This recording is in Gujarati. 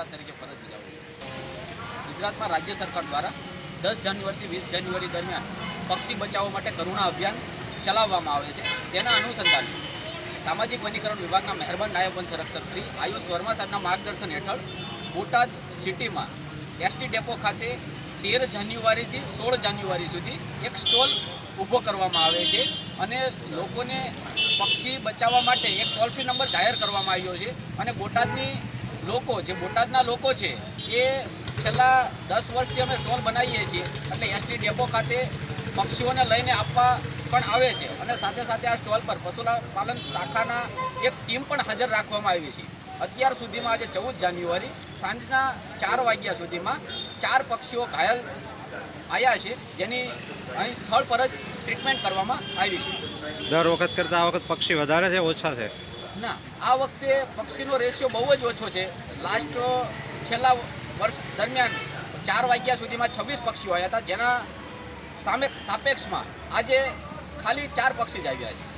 પાવરા તરીકે ફરજ બજાવી ગુજરાતમાં રાજ્ય સરકાર દ્વારા દસ જાન્યુઆરીથી વીસ જાન્યુઆરી દરમિયાન પક્ષી બચાવવા માટે કરુણા અભિયાન ચલાવવામાં આવે છે. તેના અનુસંધાને સામાજિક વનીકરણ વિભાગના મહેરબાન નાયબ વન સંરક્ષક શ્રી આયુષ વર્મા સાહેબના માર્ગદર્શન હેઠળ બોટાદ સિટીમાં એસટી ડેપો ખાતે તેર જાન્યુઆરીથી સોળ જાન્યુઆરી સુધી એક સ્ટોલ ઊભો કરવામાં આવે છે અને લોકોને પક્ષી બચાવવા માટે એક ટોલ ફ્રી નંબર જાહેર કરવામાં આવ્યો છે અને બોટાદની લોકો, જે બોટાદના લોકો છે, એ છેલ્લા દસ વર્ષથી અમે સ્ટોલ બનાવીએ છીએ. એટલે એસટી ડેપો ખાતે પક્ષીઓને લઈને આપવા પણ આવે છે. અને સાથે સાથે આ સ્ટોલ પર પશુપાલન શાખાના એક ટીમ પણ હાજર રાખવામાં આવી છે. અત્યાર સુધીમાં આજે ચૌદ જાન્યુઆરી, સાંજના ચાર વાગ્યા સુધીમાં ચાર પક્ષીઓ ઘાયલ આવ્યા છે, જેની અહીં સ્થળ પર જ ટ્રીટમેન્ટ કરવામાં આવી છે. દર વખત કરતાં આ વખત પક્ષી વધારે છે, ઓછા છે? ના, આ વખતે પક્ષીનો રેશિયો બહુ જ ઓછો છે. લાસ્ટ છેલ્લા વર્ષ દરમિયાન ચાર વાગ્યા સુધીમાં છવ્વીસ પક્ષીઓ આવ્યા હતા, જેના સામે સાપેક્ષમાં આજે ખાલી ચાર પક્ષી જ આવ્યા છે.